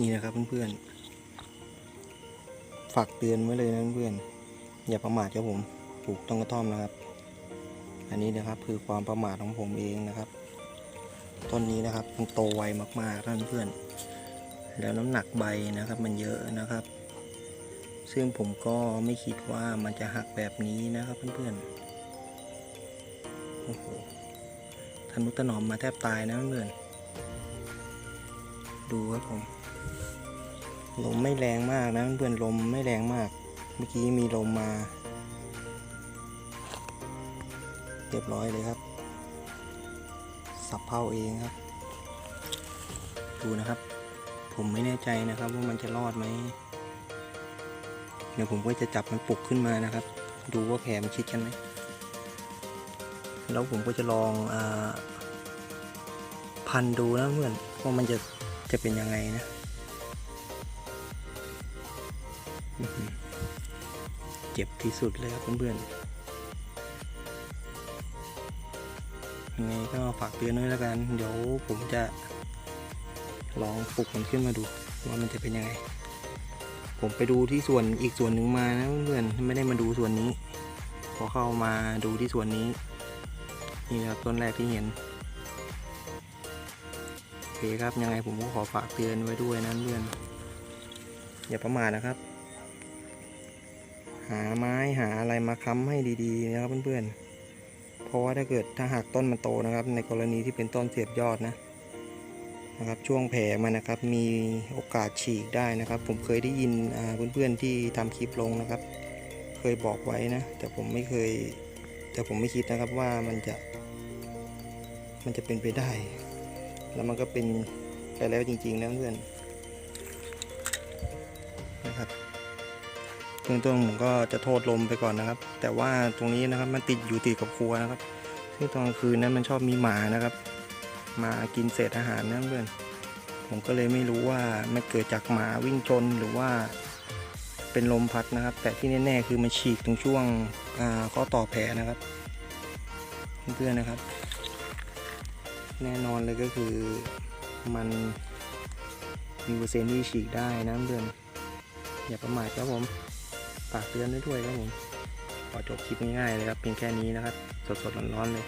นี่นะครับเพื่อนๆ ฝากเตือนไว้เลยนะเพื่อนๆ อย่าประมาทครับผมปลูกต้นกระท่อมนะครับ อันนี้นะครับคือความประมาทของผมเองนะครับ ต้นนี้นะครับมันโตไวมากๆท่านเพื่อน แล้วน้ำหนักใบนะครับมันเยอะนะครับ ซึ่งผมก็ไม่คิดว่ามันจะหักแบบนี้นะครับเพื่อนๆ โอ้โหทะนุถนอมมาแทบตายนะเพื่อนๆดูครับผม ลมไม่แรงมากนะเพื่อนลมไม่แรงมาก เมื่อกี้มีลมมาเรียบร้อยเลยครับ สับเผาเองครับ ดูนะครับ ผมไม่แน่ใจนะครับว่ามันจะรอดไหมเดี๋ยวผมก็จะจับมันปลุกขึ้นมานะครับ ดูว่าแผลมันชิดกันไหมแล้วผมก็จะลองอพันดูนะเพื่อนว่ามันจะจะเป็นยังไงนะ เจ็บที่สุดเลยครับเพื่อนๆยังไงก็ฝากเตือนด้วยแล้วกัน เดี๋ยวผมจะลองปลุกมันขึ้นมาดูว่ามันจะเป็นยังไง ผมไปดูที่ส่วนอีกส่วนหนึ่งมานะเพื่อนๆไม่ได้มาดูส่วนนี้ พอเข้ามาดูที่ส่วนนี้ นี่ครับต้นแรกที่เห็นโอเคครับยังไงผมก็ขอฝากเตือนไว้ด้วยนะเพื่อนอย่าประมาทนะครับ หาไม้หาอะไรมาค้ำให้ดีๆนะครับเพื่อนๆ เพราะว่าถ้าเกิดถ้าหากต้นมันโตนะครับ ในกรณีที่เป็นต้นเสียบยอดนะนะครับช่วงแผลมันนะครับมีโอกาสฉีกได้นะครับ ผมเคยได้ยินเพื่อนๆที่ทำคลิปลงนะครับ เคยบอกไว้นะ แต่ผมไม่เคย แต่ผมไม่คิดนะครับว่ามันจะ มันจะเป็นไปได้ แล้วมันก็เป็นไปแล้วจริงๆนะเพื่อนนะครับ เบื้องต้นผมก็จะโทษลมไปก่อนนะครับ แต่ว่าตรงนี้นะครับมันติดอยู่ติดกับครัวนะครับ ซึ่งตอนกลางคืนนั้นมันชอบมีหมานะครับ มากินเศษอาหารนะเพื่อนผมก็เลยไม่รู้ว่ามันเกิดจากหมาวิ่งชนหรือว่าเป็นลมพัดนะครับ แต่ที่แน่ๆคือมันฉีกตรงช่วงข้อต่อแผลนะครับเพื่อนๆนะครับ แน่นอนเลยก็คือมันมีเปอร์เซ็นต์ที่ฉีกได้นะเพื่อนอย่าประมาทครับผม ฝากเตือนไว้ด้วยครับผมขอจบคลิปง่ายๆเลยครับเพียงแค่นี้นะครับ สดๆร้อนๆเลย